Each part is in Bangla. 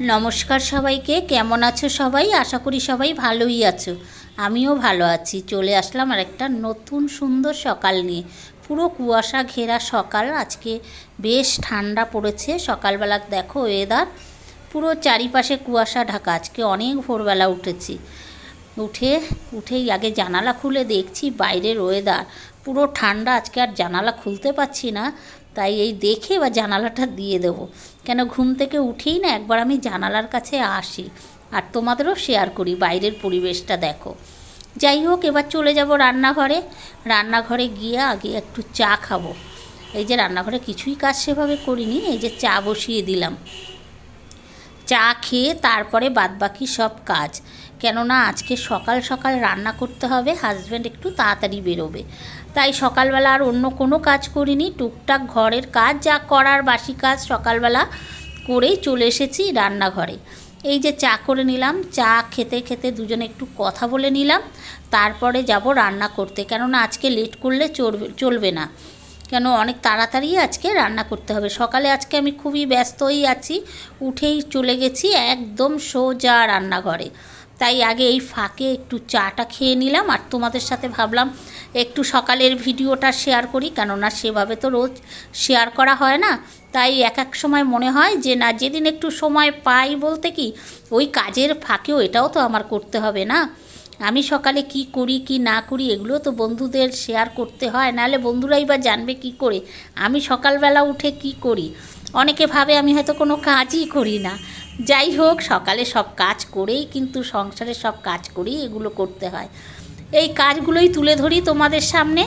নমস্কার সবাইকে, কেমন আছো সবাই? আশা করি সবাই ভালোই আছো। আমিও ভালো আছি। চলে আসলাম আর একটা নতুন সুন্দর সকাল নিয়ে। পুরো কুয়াশা ঘেরা সকাল। আজকে বেশ ঠান্ডা পড়েছে। সকালবেলা দেখো ওয়েদার পুরো চারিপাশে কুয়াশা ঢাকা। আজকে অনেক ভোরবেলা উঠেছি। উঠে, উঠেই আগে জানালা খুলে দেখছি বাইরের ওয়েদার পুরো ঠান্ডা। আজকে আর জানালা খুলতে পারছি না। তাই এই দেখে বা জানালাটা দিয়ে দেবো। কেন ঘুম থেকে উঠেই না একবার আমি জানালার কাছে আসি আর তোমাদেরও শেয়ার করি বাইরের পরিবেশটা দেখো। যাই হোক, এবার চলে যাব রান্নাঘরে। রান্নাঘরে গিয়ে আগে একটু চা খাব। এই যে রান্নাঘরে কিছুই কাজ সেভাবে করিনি, এই যে চা বসিয়ে দিলাম। চা খেয়ে তারপরে বাদবাকি সব কাজ। কেননা আজকে সকাল সকাল রান্না করতে হবে হাজব্যান্ড একটু তাড়াতাড়ি বেরোবে। তাই সকালবেলা আর অন্য কোনো কাজ করিনি, টুকটাক ঘরের কাজ, যা করার বাসি কাজ সকালবেলা করেই চলে এসেছি রান্নাঘরে। এই যে চা করে নিলাম, চা খেতে খেতে দুজনে একটু কথা বলে নিলাম, তারপরে যাব রান্না করতে। কেননা আজকে লেট করলে চলবে চলবে না। কেন, অনেক তাড়াতাড়ি আজকে রান্না করতে হবে। সকালে আজকে আমি খুবই ব্যস্তই আছি, উঠেই চলে গেছি একদম সোজা রান্নাঘরে। তাই আগে এই ফাঁকে একটু চাটা খেয়ে নিলাম আর তোমাদের সাথে ভাবলাম একটু সকালের ভিডিওটা শেয়ার করি, কেননা সেভাবে তো রোজ শেয়ার করা হয় না। তাই এক এক সময় মনে হয় যে, না, যেদিন একটু সময় পাই বলতে কি, ওই কাজের ফাঁকেও এটাও তো আমার করতে হবে না। আমি সকালে কি করি, কি না করি, এগুলো তো বন্ধুদের শেয়ার করতে হয়। নাহলে বন্ধুরাই বা জানবে কি করে, আমি সকালবেলা উঠে কি করি? অনেকে ভাবে আমি হয়তো কোনো কাজই করি না। যাই হোক, সকালে সব কাজ করেই কিন্তু সংসারের সব কাজ করেই এগুলো করতে হয়। এই কাজগুলোই তুলে ধরি তোমাদের সামনে।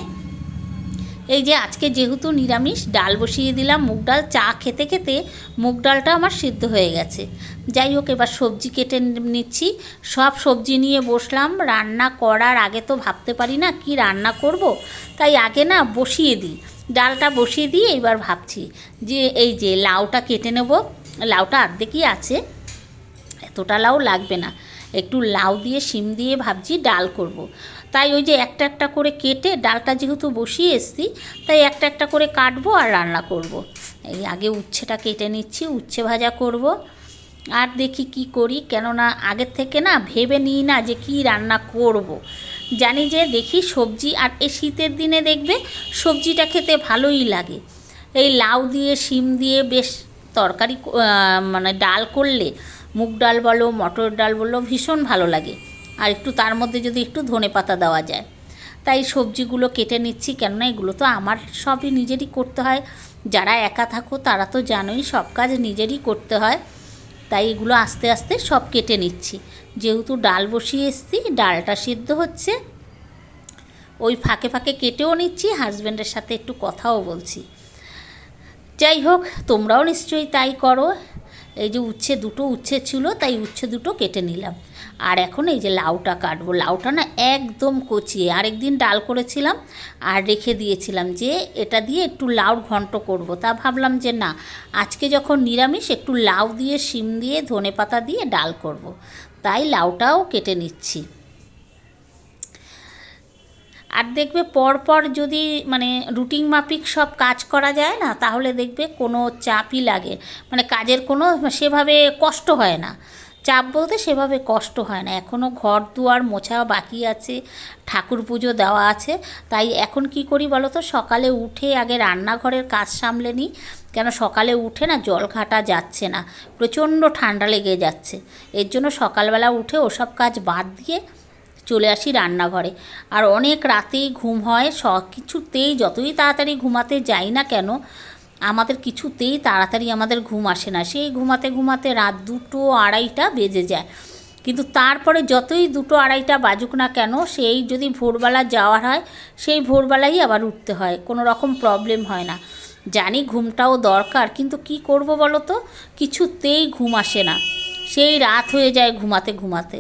এই যে আজকে যেহেতু নিরামিষ, ডাল বসিয়ে দিলাম, মুগ ডাল, চা খেতে খেতে মুগ ডালটা আমার সিদ্ধ হয়ে গেছে। যাই হোক, এবার সবজি কেটে নিচ্ছি। সব সবজি নিয়ে বসলাম। রান্না করার আগে তো ভাবতে পারি না কি রান্না করব, তাই আগে না বসিয়ে দিই। ডালটা বসিয়ে দিয়ে এবার ভাবছি যে এই যে লাউটা কেটে নেব। লাউটা অর্ধেকই আছে এতটা লাউ লাগবে না একটু লাউ দিয়ে, শিম দিয়ে ভাবছি ডাল করব। তাই ওই যে একটা একটা করে কেটে ডালটা যেহেতু বসিয়ে এসছি, তাই একটা একটা করে কাটবো আর রান্না করব। এই আগে উচ্ছেটা কেটে নিচ্ছি, উচ্ছে ভাজা করব। আর দেখি কি করি, কেননা আগের থেকে না ভেবে নিই না যে কি রান্না করব। জানি যে দেখি সবজি, আর এই শীতের দিনে দেখবে সবজিটা খেতে ভালোই লাগে এই লাউ দিয়ে, শিম দিয়ে বেশ তরকারি মানে ডাল করলে, মুগ ডাল বলো, মটর ডাল বলো, ভীষণ ভালো লাগে। আর একটু তার মধ্যে যদি একটু ধনে পাতা দেওয়া যায়। তাই সবজিগুলো কেটে নিচ্ছি, কেননা এগুলো তো আমার সবই নিজেরই করতে হয়। যারা একা থাকো, তারা তো জানোই সব কাজ নিজেরই করতে হয়। তাই এগুলো আস্তে আস্তে সব কেটে নিচ্ছি। যেহেতু ডাল বসিয়ে এসছি, ডালটা সিদ্ধ হচ্ছে, ওই ফাঁকে ফাঁকে কেটেও নিচ্ছি হাজব্যান্ডের সাথে একটু কথাও বলছি। যাই হোক, তোমরাও নিশ্চয়ই তাই করো। এই যে উচ্ছে, দুটো উচ্ছে ছিল, তাই উচ্ছে দুটো কেটে নিলাম। আর এখন এই যে লাউটা কাটবো। লাউটা না একদম কচিয়ে, আরেকদিন ডাল করেছিলাম আর রেখে দিয়েছিলাম যে এটা দিয়ে একটু লাউর ঘন্ট করব। তা ভাবলাম যে না, আজকে যখন নিরামিষ, একটু লাউ দিয়ে, শিম দিয়ে ধনে পাতা দিয়ে ডাল করব। তাই লাউটাও কেটে নিচ্ছি। আর দেখবে পরপর যদি মানে রুটিন মাফিক সব কাজ করা যায় না, তাহলে দেখবে কোনো চাপই লাগে। মানে কাজের কোনো সেভাবে কষ্ট হয় না। চাপ বলতে সেভাবে কষ্ট হয় না। এখনও ঘর দুয়ার মোছা বাকি আছে, ঠাকুর পুজো দেওয়া আছে। তাই এখন কি করি বলো তো সকালে উঠে আগে রান্নাঘরের কাজ সামলে নিই। কেন সকালে উঠে না জল ঘাটা যাচ্ছে না। প্রচণ্ড ঠান্ডা লেগে যাচ্ছে। এর জন্য সকালবেলা উঠে ওসব কাজ বাদ দিয়ে চলে আসি রান্নাঘরে। আর অনেক রাতেই ঘুম হয়, সব কিছুতেই যতই তাড়াতাড়ি ঘুমাতে যাই না কেন, আমাদের কিছুতেই তাড়াতাড়ি আমাদের ঘুম আসে না। সেই ঘুমাতে ঘুমাতে রাত দুটো আড়াইটা বেজে যায়। কিন্তু তারপরে যতই দুটো আড়াইটা বাজুক না কেন, সেই যদি ভোরবেলা যাওয়ার হয়, সেই ভোরবেলাই আবার উঠতে হয়, কোনো রকম প্রবলেম হয় না। জানি ঘুমটাও দরকার, কিন্তু কি করব বলো তো? কিছুতেই ঘুম আসে না। সেই রাত হয়ে যায় ঘুমাতে ঘুমাতে।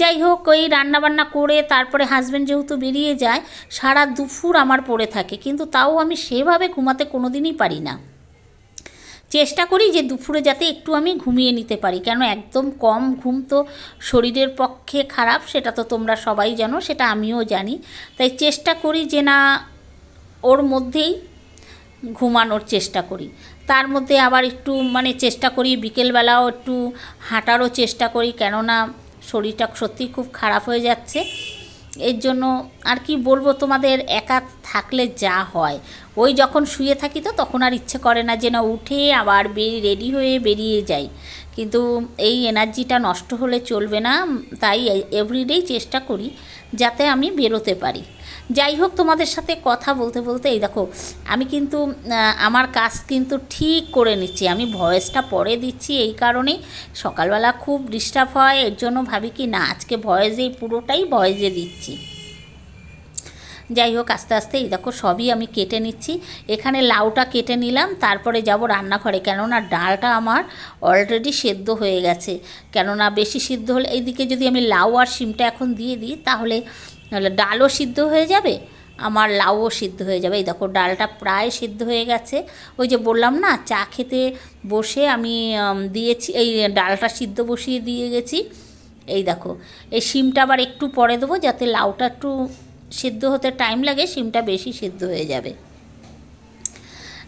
যাই হোক ওই রান্নাবান্না করে তারপরে হাজব্যান্ড যেহেতু বেরিয়ে যায়, সারা দুপুর আমার পড়ে থাকে, কিন্তু তাও আমি সেভাবে ঘুমাতে কোনো দিনই পারি না। চেষ্টা করি যে দুপুরে যাতে একটু আমি ঘুমিয়ে নিতে পারি, কেন একদম কম ঘুম তো শরীরের পক্ষে খারাপ, সেটা তো তোমরা সবাই জানো, সেটা আমিও জানি। তাই চেষ্টা করি যে না, ওর মধ্যেই ঘুমানোর চেষ্টা করি। তার মধ্যে আবার একটু মানে চেষ্টা করি, বিকেলবেলাও একটু হাঁটারও চেষ্টা করি, কেননা শরীরটা সত্যিই খুব খারাপ হয়ে যাচ্ছে। এর জন্য আর কি বলব, তোমাদের একা থাকলে যা হয়। ওই যখন শুয়ে থাকি তো তখন আর ইচ্ছে করে না যে না উঠে আবার বেরিয়ে রেডি হয়ে বেরিয়ে যাই। কিন্তু এই এনার্জিটা নষ্ট হলে চলবে না, তাই এভরিডেই চেষ্টা করি যাতে আমি বেরোতে পারি। যাই হোক, তোমাদের সাথে কথা বলতে বলতে এই দেখো, আমি কিন্তু আমার কাজ কিন্তু ঠিক করে নিচ্ছি। আমি ভয়েসটা পরে দিচ্ছি এই কারণেই সকালবেলা খুব ডিস্টার্ব হয়, এর জন্য ভাবি কি, না, আজকে ভয়েসেই পুরোটাই ভয়েসে দিচ্ছি। যাই হোক, আস্তে আস্তে এই দেখো, সবই আমি কেটে নিচ্ছি। এখানে লাউটা কেটে নিলাম, তারপরে যাব রান্নাঘরে। কেননা ডালটা আমার অলরেডি সেদ্ধ হয়ে গেছে। কেননা বেশি সিদ্ধ হলে, এইদিকে যদি আমি লাউ আর শিমটা এখন দিয়ে দিই, তাহলে তাহলে ডালও সিদ্ধ হয়ে যাবে, আমার লাউও সিদ্ধ হয়ে যাবে। এই দেখো, ডালটা প্রায় সিদ্ধ হয়ে গেছে। ওই যে বললাম না, চা খেতে বসে আমি দিয়েছি, এই ডালটা সিদ্ধ বসিয়ে দিয়ে গেছি। এই দেখো, এই শিমটা আবার একটু পরে দেবো, যাতে লাউটা একটু সিদ্ধ হতে টাইম লাগে, শিমটা বেশি সিদ্ধ হয়ে যাবে।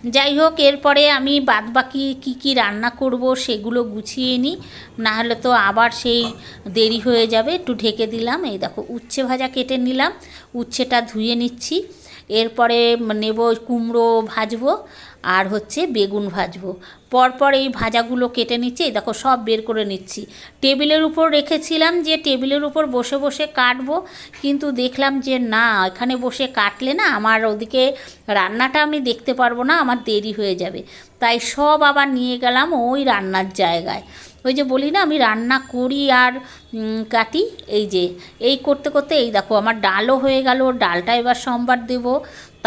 যাই হোক, এরপরে আমি বাদ বাকি কী কী রান্না করব সেগুলো গুছিয়ে নিই। নাহলে তো আবার সেই দেরি হয়ে যাবে। একটু ঢেকে দিলাম। এই দেখো, উচ্ছে ভাজা কেটে নিলাম। উচ্ছেটা ধুয়ে নিচ্ছি। এরপরে নেব কুমড়ো ভাজবো। আর হচ্ছে বেগুন ভাজবো। পরপর এই ভাজাগুলো কেটে নিচ্ছি দেখো সব বের করে নিচ্ছি। টেবিলের উপর রেখেছিলাম যে টেবিলের উপর বসে বসে কাটবো, কিন্তু দেখলাম যে না, এখানে বসে কাটলে না আমার ওদিকে রান্নাটা আমি দেখতে পারব না, আমার দেরি হয়ে যাবে। তাই সব আবার নিয়ে গেলাম ওই রান্নার জায়গায়। ওই যে বলি না, আমি রান্না করি আর কাটি, এই যে, এই করতে করতে এই দেখো আমার ডালও হয়ে গেল, ডালটা এবার সোমবার দেবো।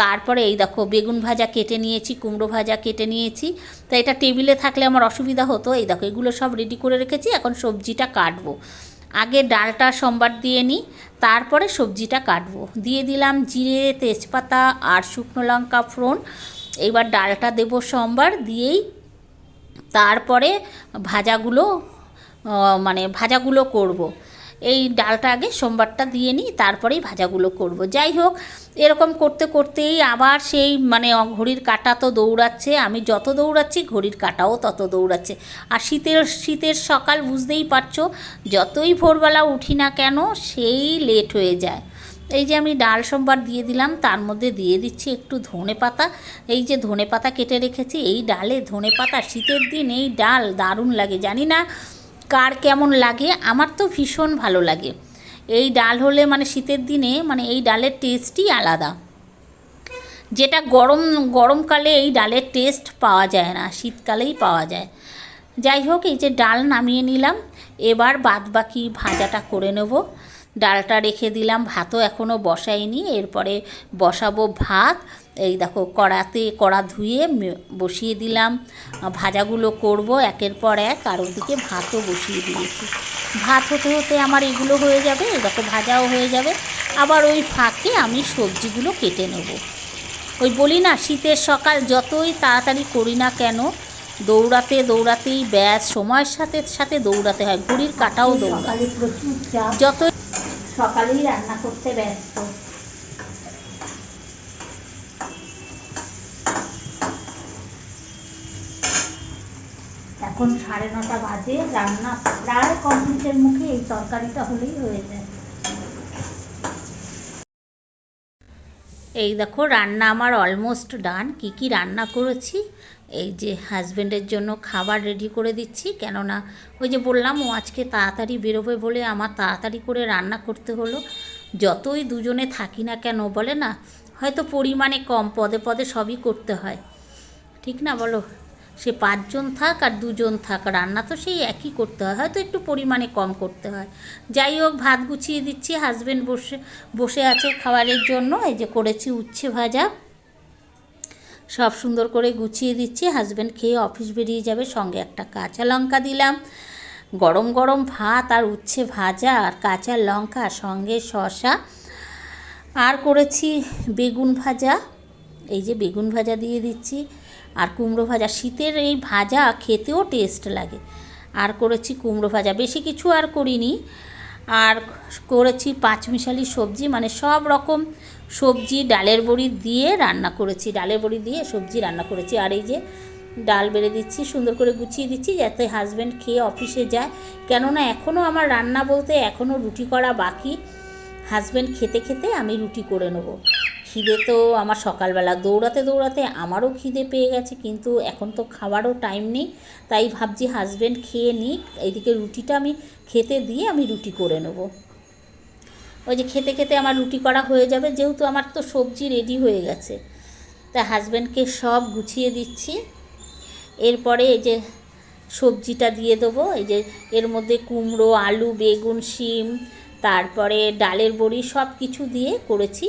তারপরে এই দেখো, বেগুন ভাজা কেটে নিয়েছি, কুমড়ো ভাজা কেটে নিয়েছি। তো এটা টেবিলে থাকলে আমার অসুবিধা হতো। এই দেখো, এগুলো সব রেডি করে রেখেছি, এখন সবজিটা কাটবো। আগে ডালটা সোমবার দিয়ে নিই, তারপরে সবজিটা কাটবো। দিয়ে দিলাম জিরে, তেজপাতা আর শুকনো লঙ্কা ফোড়ন। এইবার ডালটা দেবো সোমবার দিয়েই, তারপরে ভাজাগুলো মানে ভাজাগুলো করব। এই ডালটা আগে সোমবারটা দিয়ে নিই, তারপরেই ভাজাগুলো করব। যাই হোক, এরকম করতে করতেই আবার সেই মানে ঘড়ির কাঁটা তো দৌড়াচ্ছে, আমি যত দৌড়াচ্ছি ঘড়ির কাঁটাও তত দৌড়াচ্ছে। আর শীতের শীতের সকাল বুঝতেই পারছ, যতই ভোরবেলা উঠি না কেন সেই লেট হয়ে যায়। এই যে আমি ডাল সোমবার দিয়ে দিলাম, তার মধ্যে দিয়ে দিচ্ছি একটু ধনে পাতা। এই যে ধনে পাতা কেটে রেখেছি, এই ডালে ধনে পাতা, শীতের দিন এই ডাল দারুণ লাগে, জানি না কার কেমন লাগে, আমার তো ভীষণ ভালো লাগে। এই ডাল হলে মানে শীতের দিনে মানে এই ডালের টেস্টই আলাদা। যেটা গরম গরমকালে এই ডালের টেস্ট পাওয়া যায় না, শীতকালেই পাওয়া যায়। যাই হোক, এই যে ডাল নামিয়ে নিলাম, এবার বাদ বাকি ভাজাটা করে নেব। ডালটা রেখে দিলাম, ভাতও এখনও বসাইনি, এরপরে বসাবো ভাত। এই দেখো কড়াতে কড়া ধুয়ে বসিয়ে দিলাম। ভাজাগুলো করব একের পর এক আর ওদিকে ভাতও বসিয়ে দিয়েছি। ভাত হতে হতে আমার এগুলো হয়ে যাবে দেখো ভাজাও হয়ে যাবে। আবার ওই ফাঁকে আমি সবজিগুলো কেটে নেব। ওই বলি না শীতের সকাল যতই তাড়াতাড়ি করি না কেন দৌড়াতে দৌড়াতেই ব্যাস সময়ের সাথে সাথে দৌড়াতে হয়। ঘড়ির কাটাও দৌড়ায়। সকালে প্রচুর চাপ। যত সকালেই রান্না করতে ব্যস্ত। এখন সাড়ে নটা বাজে, রান্না প্রায় কমপ্লিটের মুখে এই তরকারিটা হলেই হয়ে যায়। এই দেখো, রান্না আমার অলমোস্ট ডান কি কি রান্না করেছি? এই যে হাজব্যান্ডের জন্য খাবার রেডি করে দিচ্ছি, কেননা ওই যে বললাম, ও আজকে তাড়াতাড়ি বেরোবে বলে আমার তাড়াতাড়ি করে রান্না করতে হলো। যতই দুজনে থাকি না কেন বলে না, হয়তো পরিমাণে কম, পদে পদে সবই করতে হয়। ঠিক না বলো? সে পাঁচজন থাক আর দুজন থাক, রান্না তো সেই একই করতে হয়, হয়তো একটু পরিমাণে কম করতে হয়। যাই হোক, ভাত গুছিয়ে দিচ্ছি হাজব্যান্ড বসে বসে আছে খাবারের জন্য, এই যে করেছি উচ্ছে ভাজা। সব সুন্দর করে গুছিয়ে দিচ্ছি হাজব্যান্ড খেয়ে অফিস বেরিয়ে যাবে, সঙ্গে একটা কাঁচা লঙ্কা দিলাম। গরম গরম ভাত আর উচ্ছে ভাজা আর কাঁচা লঙ্কা, সঙ্গে শসা। আর করেছি বেগুন ভাজা, এই যে বেগুন ভাজা দিয়ে দিচ্ছি। আর কুমড়ো ভাজা। শীতের এই ভাজা খেতেও টেস্ট লাগে। আর করেছি কুমড়ো ভাজা। বেশি কিছু আর করিনি। আর করেছি পাঁচমিশালি সবজি। মানে সব রকম সবজি, ডালের বড়ি দিয়ে রান্না করেছি। ডালের বড়ি দিয়ে সবজি রান্না করেছি। আর এই যে ডাল বেড়ে দিচ্ছি, সুন্দর করে গুছিয়ে দিচ্ছি যাতে হাজব্যান্ড খেয়ে অফিসে যায়। কেননা এখনও আমার রান্না বলতে এখনও রুটি করা বাকি। হাজব্যান্ড খেতে খেতে আমি রুটি করে নেব। খিদে তো আমার সকালবেলা। দৌড়াতে দৌড়াতে আমারও খিদে পেয়ে গেছে, কিন্তু এখন তো খাওয়ারও টাইম নেই। তাই ভাবছি হাজব্যান্ড খেয়ে নিক, এইদিকে রুটিটা আমি খেতে দিয়ে আমি রুটি করে নেব। ওই যে খেতে খেতে আমার রুটি করা হয়ে যাবে, যেহেতু আমার তো সবজি রেডি হয়ে গেছে। তা হাজব্যান্ডকে সব গুছিয়ে দিচ্ছি। এরপরে এই যে সবজিটা দিয়ে দেবো, এই যে এর মধ্যে কুমড়ো, আলু, বেগুন, শিম, তারপরে ডালের বড়ি সব কিছু দিয়ে করেছি।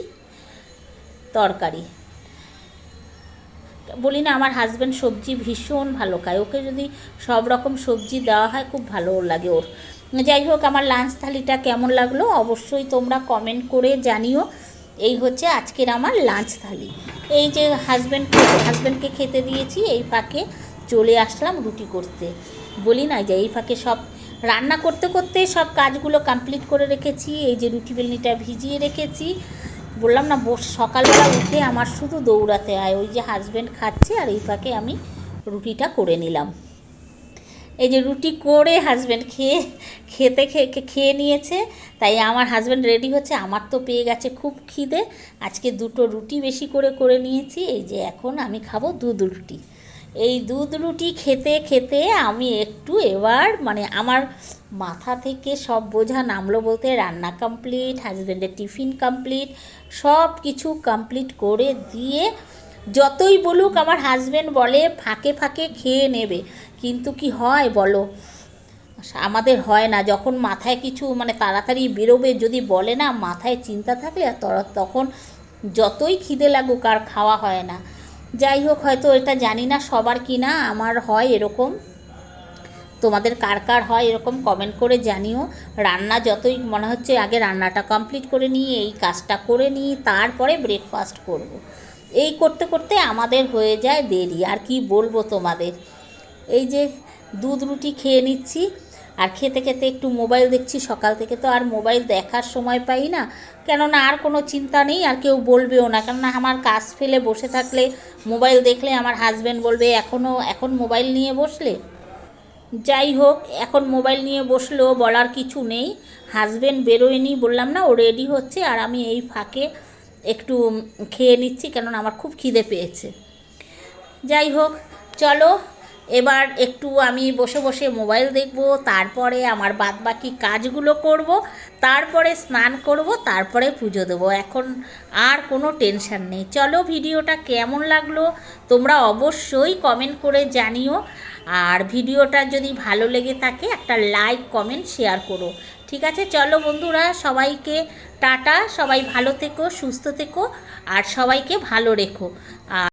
তরকারি। বলি না, আমার হাজব্যান্ড সবজি ভীষণ ভালো খায়। ওকে যদি সব রকম সবজি দেওয়া হয়, খুব ভালো লাগে ওর। যাই হোক, আমার লাঞ্চ থালিটা কেমন লাগল অবশ্যই তোমরা কমেন্ট করে জানিও। এই হচ্ছে আজকের আমার লাঞ্চ থালি। এই যে হাজব্যান্ড হাজব্যান্ডকে খেতে দিয়েছি, এই ফাঁকে চলে আসলাম রুটি করতে। বলি না যে এই ফাঁকে সব রান্না করতে করতে সব কাজগুলো কমপ্লিট করে রেখেছি। এই যে রুটি বেলনিটা ভিজিয়ে রেখেছি। বললাম, না সকালবেলা উঠে আমার শুধু দৌড়াতে হয়। ওই যে হাজব্যান্ড খাচ্ছে আর এই ফাঁকে আমি রুটিটা করে নিলাম। এই যে রুটি করে হাজব্যান্ড খেয়ে, খেতে খেয়ে খেয়ে নিয়েছে, তাই আমার হাজব্যান্ড রেডি হচ্ছে। আমার তো পেয়ে গেছে খুব খিদে। আজকে দুটো রুটি বেশি করে করে নিয়েছি। এই যে এখন আমি খাব দুধ রুটি। এই দুধ রুটি খেতে খেতে আমি একটু এবার মানে আমার মাথা থেকে সব বোঝা নামলো বলতে রান্না কমপ্লিট হাজব্যান্ডের টিফিন কমপ্লিট সব কিছু কমপ্লিট করে দিয়ে যতই বলুক আমার হাজব্যান্ড বলে ফাঁকে ফাঁকে খেয়ে নেবে। কিন্তু কি হয় বলো? আমাদের হয় না। যখন মাথায় কিছু মানে তাড়াতাড়ি বেরোবে যদি বলে না, মাথায় চিন্তা থাকলে তখন যতই খিদে লাগুক আর খাওয়া হয় না। যাই হোক, হয়তো এটা জানি না সবার কি না, আমার হয় এরকম। তোমাদের কার কার হয় এরকম কমেন্ট করে জানিও। রান্না যতই মনে হচ্ছে আগে রান্নাটা কমপ্লিট করে নিই, এই কাজটা করে নিই, তারপরে ব্রেকফাস্ট করব। এই করতে করতে আমাদের হয়ে যায় দেরি, আর কি বলব তোমাদের? এই যে দুধ রুটি খেয়ে নিচ্ছি, আর খেতে খেতে একটু মোবাইল দেখছি, সকাল থেকে তো আর মোবাইল দেখার সময় পাই না। কেননা আর কোনো চিন্তা নেই, আর কেউ বলবেও না। কেননা আমার কাজ ফেলে বসে থাকলে মোবাইল দেখলে আমার হাজব্যান্ড বলবে এখনও এখন মোবাইল নিয়ে বসলে? যাই হোক এখন মোবাইল নিয়ে বসলেও বলার কিছু নেই। হাজব্যান্ড বেরোয়নি বললাম, না, ও রেডি হচ্ছে আর আমি এই ফাঁকে একটু খেয়ে নিচ্ছি কেননা আমার খুব খিদে পেয়েছে। যাই হোক চলো, এবার একটু আমি বসে বসে মোবাইল দেখব, তারপরে আমার বাদবাকি কাজগুলো করব, তারপরে স্নান করব, তারপরে পুজো দেবো। এখন আর কোনো টেনশান নেই। চলো, ভিডিওটা কেমন লাগল তোমরা অবশ্যই কমেন্ট করে জানিও। আর ভিডিওটা যদি ভালো লেগে থাকে, একটা লাইক কমেন্ট শেয়ার করো। ঠিক আছে? চলো বন্ধুরা, সবাইকে টাটা, সবাই ভালো থেকো, সুস্থ থেকো, আর সবাইকে ভালো রেখো।